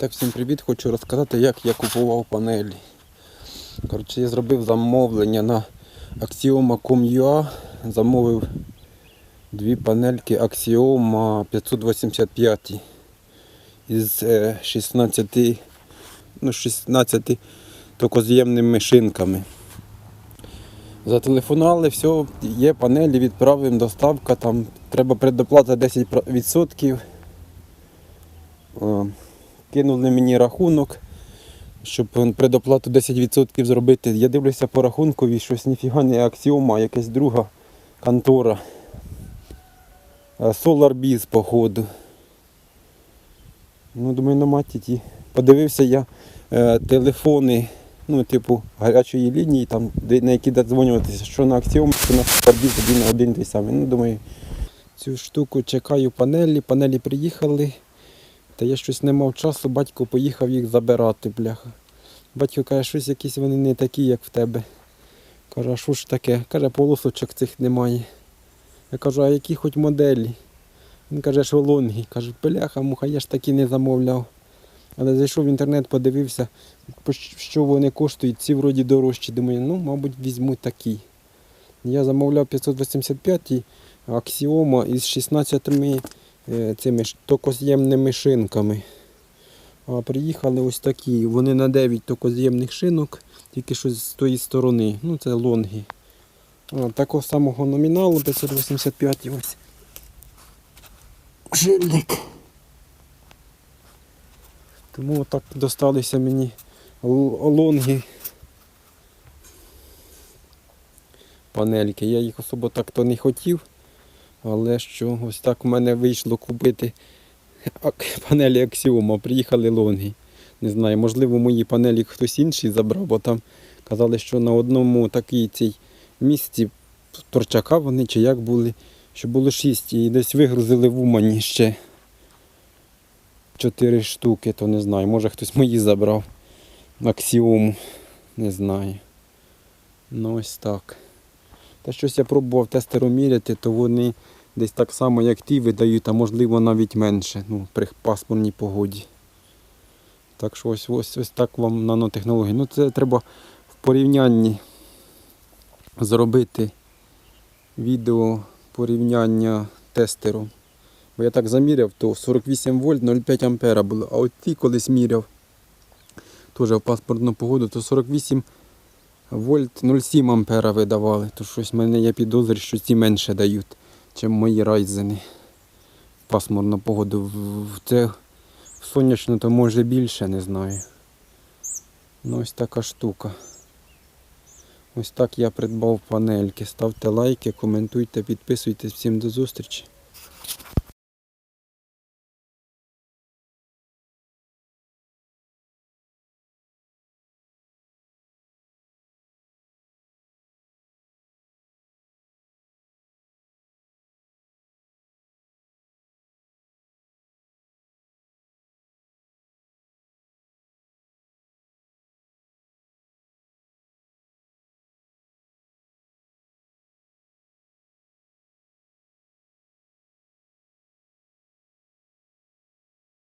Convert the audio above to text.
Так, всім привіт! Хочу розказати, як я купував панелі. Коротше, я зробив замовлення на Axioma.com.ua. Замовив дві панельки Axioma 585 із е, 16, ну, 16 токоз'ємними шинками. Зателефонували, все, є панелі, відправимо, доставка, там треба предоплата 10%. Кинули мені рахунок, щоб предоплату 10% зробити. Я дивлюся по рахункові, щось ніфіга не аксіома, а якась друга контора. Е, SolarBiz, походу. Ну, думаю, на маті ті. Подивився я е, телефони, ну, типу, гарячої лінії, там, де, на які додзвонюватися, що на аксіом, що на SolarBiz один на один той самий. Ну, думаю, цю штуку чекаю панелі, панелі приїхали. Та я щось не мав часу, батько поїхав їх забирати, бляха. Батько каже, щось якісь вони не такі, як в тебе. Каже, а що ж таке? Каже, полосочок цих немає. Я кажу, а які хоч моделі? Він каже, що лонгі. Каже, бляха, муха, я ж такі не замовляв. Але зайшов в інтернет, подивився, що вони коштують, ці вроді дорожчі. Думаю, ну, мабуть, візьму такі. Я замовляв 585 аксіома із 16 е, цими ж токоз'ємними шинками. А приїхали ось такі. Вони на 9 токоз'ємних шинок, тільки що з тої сторони. Ну це лонги. А, такого самого номіналу 585 ось. Жильник. Тому так досталися мені лонги. Панельки. Я їх особо так то не хотів. Але що ось так у мене вийшло купити панелі Axioma. Приїхали лонги. Не знаю, можливо, мої панелі хтось інший забрав, бо там казали, що на одному такій цій місці торчака вони чи як були, що було шість і десь вигрузили в Умані ще чотири штуки, то не знаю. Може хтось мої забрав. Аксіому. Не знаю. Ну ось так. Та щось я пробував тестером міряти, то вони десь так само, як ті видають, а можливо навіть менше ну, при пасмурній погоді. Так що ось, ось, ось так вам нанотехнології. Ну це треба в порівнянні зробити відео порівняння тестером. Бо я так заміряв, то 48 вольт 0,5 ампера було. А от ті колись міряв, теж в паспортну погоду, то 48 вольт 0,7 ампера видавали. То щось в мене є підозри, що ці менше дають, ніж мої райзени. Пасмурну погоду. Це в сонячну то може більше, не знаю. Ну ось така штука. Ось так я придбав панельки. Ставте лайки, коментуйте, підписуйтесь. Всім до зустрічі.